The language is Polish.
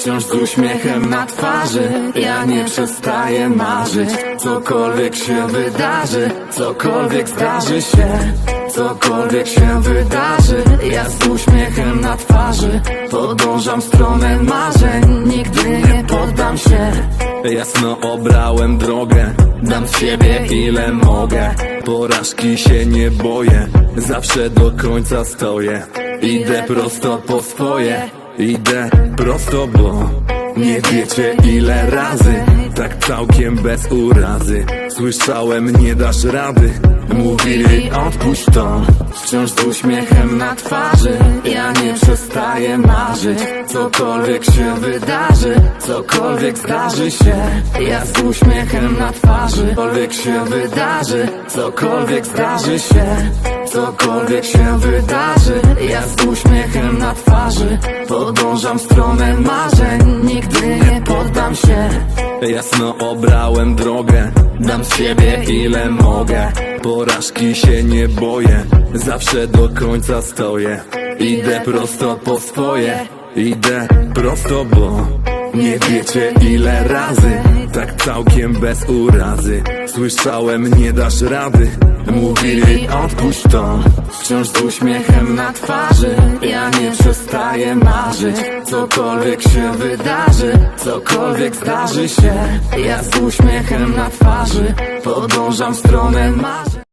Wciąż z uśmiechem na twarzy. Ja nie przestaję marzyć. Cokolwiek się wydarzy Cokolwiek zdarzy się Cokolwiek się wydarzy. Ja z uśmiechem na twarzy Podążam w stronę marzeń. Nigdy nie poddam się. Jasno obrałem drogę. Dam z siebie ile mogę. Porażki się nie boję. Zawsze do końca stoję. Idę prosto po swoje Idę prosto, bo nie wiecie ile razy. Tak całkiem bez urazy. Słyszałem nie dasz rady. Mówili odpuść to. Wciąż z uśmiechem na twarzy. Ja nie przestaję marzyć. Cokolwiek się wydarzy Cokolwiek zdarzy się. Ja z uśmiechem na twarzy. Cokolwiek się wydarzy Cokolwiek zdarzy się. Cokolwiek się wydarzy Podążam w stronę marzeń. Nigdy nie poddam się. Jasno obrałem drogę. Dam z siebie ile mogę. Porażki się nie boję. Zawsze do końca stoję. Idę prosto po swoje. Idę prosto, bo nie wiecie ile razy Tak całkiem bez urazy. Słyszałem nie dasz rady. Mówili odpuść to. Wciąż z uśmiechem na twarzy. Ja nie przestaję marzyć. Cokolwiek się wydarzy Cokolwiek zdarzy się. Ja z uśmiechem na twarzy Podążam w stronę marzeń